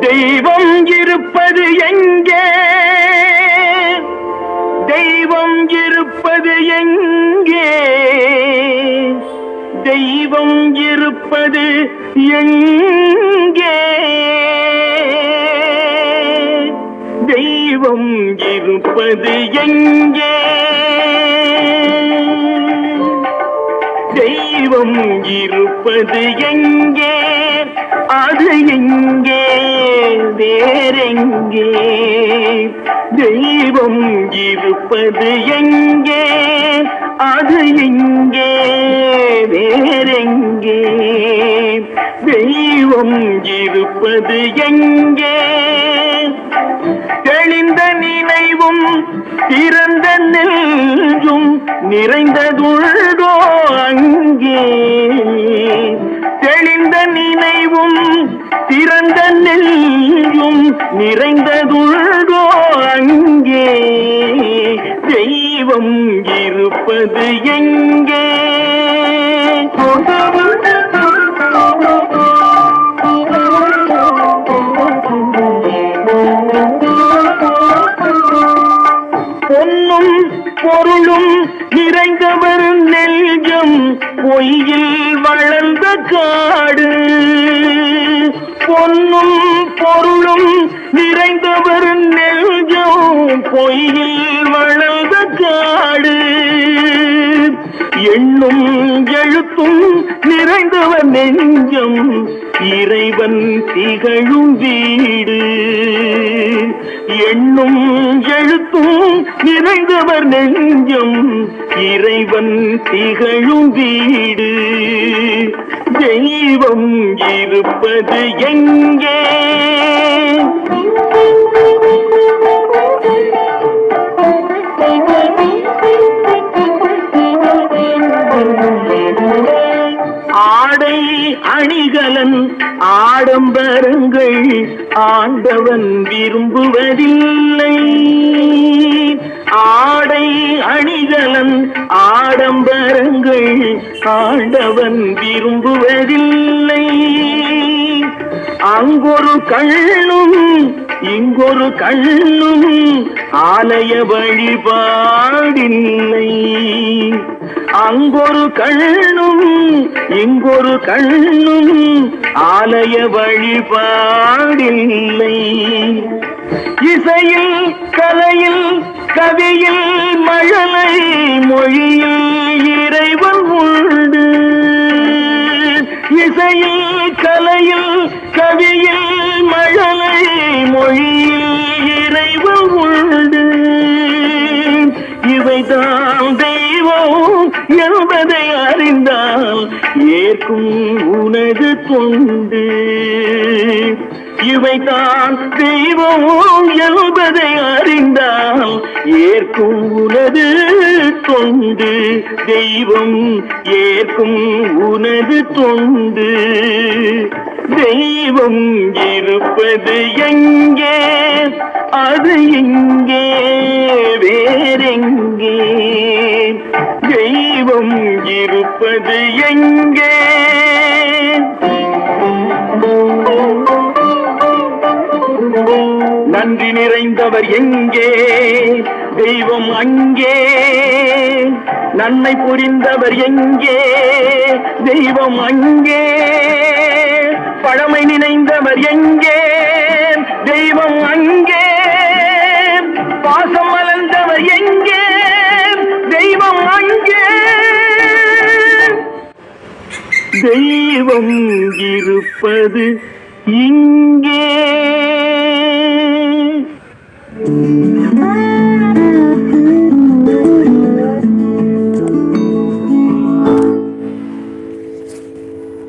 தெய்வம் இருப்பது எங்கே? தெய்வம் இருப்பது எங்கே? தெய்வம் இருப்பது எங்கே? தெய்வம் இருப்பது எங்கே? தெய்வம் இருப்பது எங்கே? அது எங்கே வேறெங்கே? தெய்வம் இருப்பது எங்கே? அது எங்கே வேறெங்கே? தெய்வம் இருப்பது எங்கே? தெளிந்த நினைவும் திறந்த நெஞ்சும் நிறைந்ததுள்கோ அங்கே? நெஞ்சும் அங்கே. தெய்வம் இருப்பது எங்கே? பொன்னும் பொருளும் நிறைந்தவர் நெல்கம் பொய்யில் வளர்ந்த காடு. பொன்னும் பொருள் நிறைந்தவர் நெஞ்சம் பொய்யில் வளர்ந்த காடு. எண்ணும் எழுத்தும் நிறைந்தவர் நெஞ்சம் இறைவன் திகழும் வீடு. எண்ணும் எழுத்தும் நிறைந்தவர் நெஞ்சம் இறைவன் திகழும் வீடு. தெய்வம் இருப்பது எங்கே? அணிகலன் ஆடம்பரங்கள் ஆண்டவன் விரும்புவதில்லை. ஆடை அணிகலன் ஆடம்பரங்கள் ஆண்டவன் விரும்புவதில்லை. அங்கொரு கண்ணும் இங்கொரு கண்ணும் ஆலய வழிபாடில்லை. அங்கொரு கண்ணும் இங்கொரு கண்ணும் ஆலய வழிபாடில்லை. இசையில் கலையில் கவியில் மழலை மொழியில் இறைவன் உண்டு. இசையில் இருக்கும் உனது கொண்டு இவைதான் தெய்வம் என்பதை அறிந்தால் ஏற்கும் உனது தொண்டு தெய்வம் ஏற்கும் உனது தொண்டு தெய்வம் இருப்பது எங்கே? அது எங்கே? வேறெங்கே? தெய்வம் இருப்பது எங்கே? நன்றி நிறைந்தவர் எங்கே? தெய்வம் அங்கே. நன்மை புரிந்தவர் எங்கே? தெய்வம் அங்கே. பழமை நினைந்தவர் எங்கே? தெய்வம் அங்கே. தெய்வம் இருப்பது இங்கே.